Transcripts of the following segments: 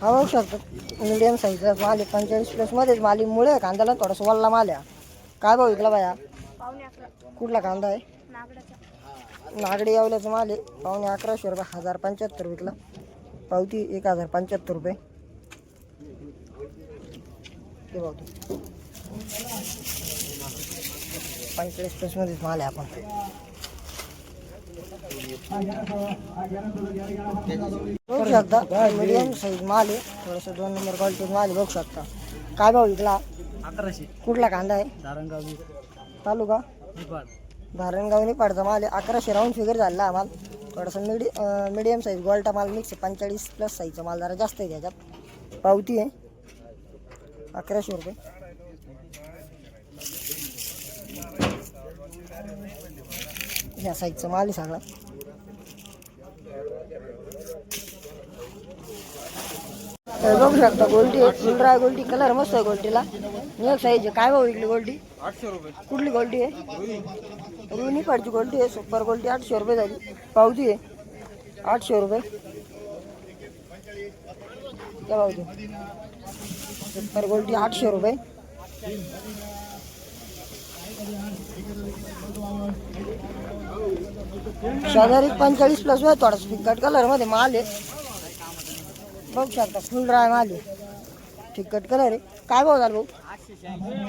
हा बघू शकतो मीडियम साईजचा माल आहे. पंचेचाळीस प्लसमध्येच माल मुळे कांद्याला थोडासा वल्ला माल आहे. काय भाऊ विकला बाया? कुठला कांदा आहे? नागडी यावल्याचं माल आहे. पावणे अकराशे रुपये. हजार पंच्याहत्तर विकला. पावती एक हजार पंच्याहत्तर रुपये. ते. पावती पंचेचाळीस प्लसमध्येच माल आहे आपण. बघू शकता मीडियम साईज माल आहे. थोडंसं दोन नंबर क्वालिटी माल बघू शकता. काय भाव विकला? अकराशे. कुठला कांदा आहे? धारणगाव तालुका? धारणगाव निपाडचा माल आहे. अकराशे राऊंड फिगर झाला माल. थोडासा मिडी मिडियम साईज गोल्टा माल मिक्स पंचेचाळीस प्लस साईजचा माल जरा जास्त आहे त्याच्यात. पावती आहे. अकराशे रुपये. ह्या साईजचा माल आहे सगळा तर बघू शकता गोल्टी आहे फुलरा गोल्टी कलर मस्त आहे गोल्टीला एक साईज आहे काय भाऊ विकली गोल्टी आठशे रुपये कुठली गोल्टी आहे रुनी पाडची गोल्टी आहे सुपर गोल्टी आठशे रुपये झाली पावती आहे आठशे रुपये त्या पावती सुपर गोल्टी आठशे रुपये शेजारी पंचेचाळीस प्लस होय थोडासा फिकट कलरमध्ये माल आहे. बघू शकता फुल ड्राय माल आहे. फिकट कलर आहे. काय भाव झाला भाऊ?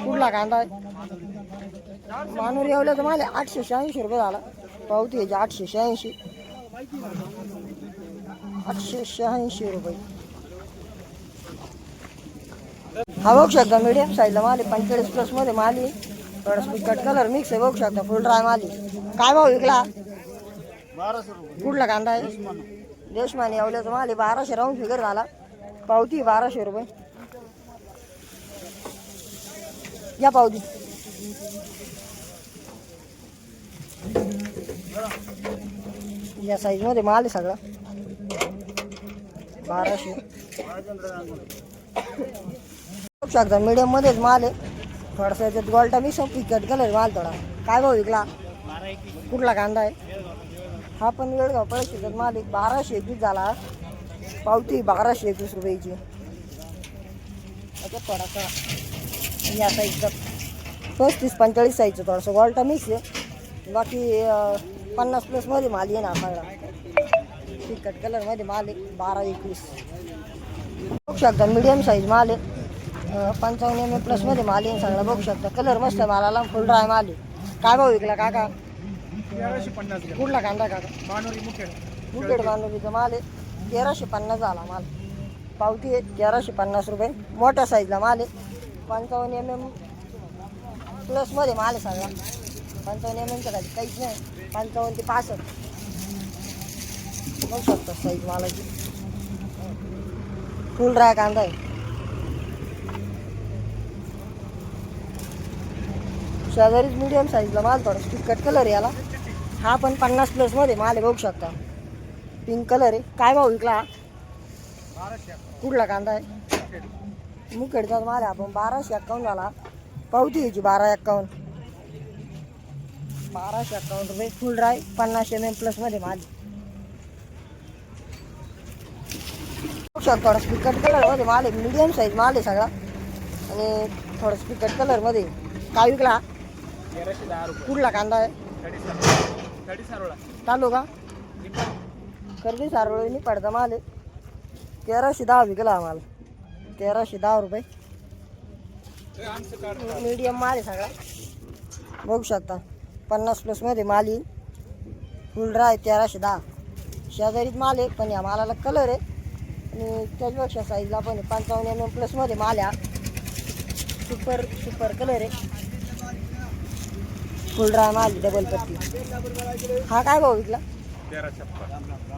कुठला कांदा आहे? मानूर तर माल आहे आठशे शहाऐंशी रुपये झाला. पावती याची आठशे शहाऐंशी. आठशे शहाऐंशी रुपये. हा बघू शकता मीडियम साईजला माल आहे पंचेचाळीस प्लसमध्ये माल आहे. थोडंसं फिकट कलर मिक्स आहे बघू शकता फुल ड्राय माल आहे. काय भाव विकला? कुठला कांदा आहे? देशमाने. येवल्याचा माल आहे. बाराशे राऊंड फिगर झाला. पावती बाराशे रुपये. या पावती. या साईजमध्ये माल आहे सगळा. बाराशे. बघू शकता मीडियम मध्येच माल आहे. थोडासा याच्यात गोल्टा मिक्स पिकट कलर माल थोडा. काय भाव विकला? कुठला कांदा आहे? हा पण वेळगाव पैसे माल एक बाराशे एकवीस झाला. पावती बाराशे एकवीस रुपयाची. याच्यात थोडासा या साईजचा पस्तीस पंचेचाळीस साईजचं थोडासा वॉल्टा मिक्स आहे. बाकी पन्नास प्लसमध्ये माल आहे ना सगळा. तिखट कलरमध्ये माल आहे बारा एकवीस. बघू शकता मिडियम साईज माल आहे. पंचावन्न एम ए प्लसमध्ये माल येईन सगळा बघू शकता. कलर मस्त आहे मालाला फुल ड्राय माल आहे. काय भाऊ विकला काका? तेराशे पन्नास घ्या कुठला कांदा काका? मुखेड. मुकेड बांधणीचा माल आहे. तेराशे पन्नास झाला माल. पावती आहे तेराशे पन्नास रुपये. मोठ्या साईजला माल आहे. पंचावन्न एम एम प्लसमध्ये माल आहे सगळा. पंचावन्न एम एमच्या खाली काहीच नाही. पंचावन्न ते पासष्ट. बघू शकता साईज मालाची फुल ड्राय कांदा आहे. शेजारीच मिडियम साईजला माल थोडा तिखट कलर आहे याला. हा पण पन्नास प्लसमध्ये माल बघू शकता. पिंक कलर आहे. काय भाव विकला? कुठला कांदा आहे? मुखेडचा माल आहे आपण. बाराशे एक्कावन्न झाला. पावती घ्यायची बारा एक्कावन्न बाराशे एक्कावन्न रुपये फुल ड्राय पन्नास एम एम प्लसमध्ये माल. बघू शकता थोडा स्पिकट कलरमध्ये माल आहे. मिडियम साईज माल आहे सगळा. आणि थोडा स्पिकट कलरमध्ये काय विकला? कुठला कांदा आहे? तालुका? कर्दी सारवळीनी पडता माल आहे तेराशे दहा विकला आम्हाला. तेराशे दहा रुपये. मीडियम माल आहे सगळा. बघू शकता. पन्नास प्लसमध्ये माल येईल. फुल ड्राय तेराशे दहा. शेजारीत माल आहे पण या मालाला कलर आहे. आणि त्याच्यापेक्षा साईजला पण आहे. पंचावन्न एम एम प्लसमध्ये माल आहे हा. सुपर सुपर कलर आहे. फुल ड्राय माल आहे, डबल पत्ती हा काय भाऊ विकला?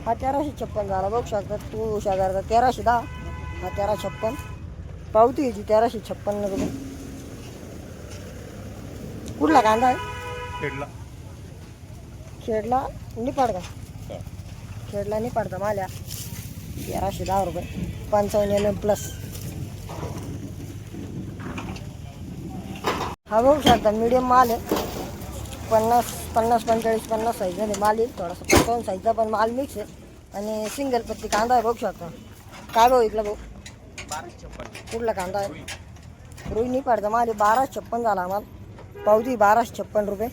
हा तेराशे छप्पन झाला. बघू शकता तू शेजारचा तेराशे दहा. हा तेरा छप्पन. पावती याची तेराशे छप्पन्न रुपये कुठला कांदा आहे? खेडला. खेडला निपाड का? खेडला निपाडचा माल्या? तेराशे दहा रुपये. पंचावन्न एम एम प्लस हा बघू शकता मीडियम माल आहे. पन्नास पन्नास पंचेचाळीस पन्नास साईजमध्ये माल येईल थोडासा. पंचावन्न साईजचा पण माल मिक्स आहे. आणि सिंगल पत्ती कांदा आहे बघू शकता. काय भाऊ इकला भाऊ? बाराशे छप्पन कुठला कांदा आहे? रोहिणी पाडचा माल आहे. बाराशे छप्पन झाला आम्हाला पावती बाराशे छप्पन रुपये.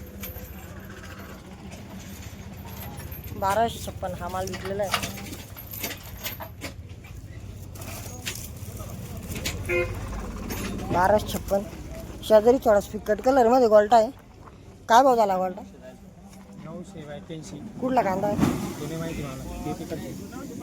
बाराशे छप्पन हा माल विकलेला आहे. बाराशे छप्पन. शेजारी थोडा फिकट कलरमध्ये गोल्टा आहे. काय भाव झाला गोल्टा नऊशे कुठला कांदा आहे? माहिती मला.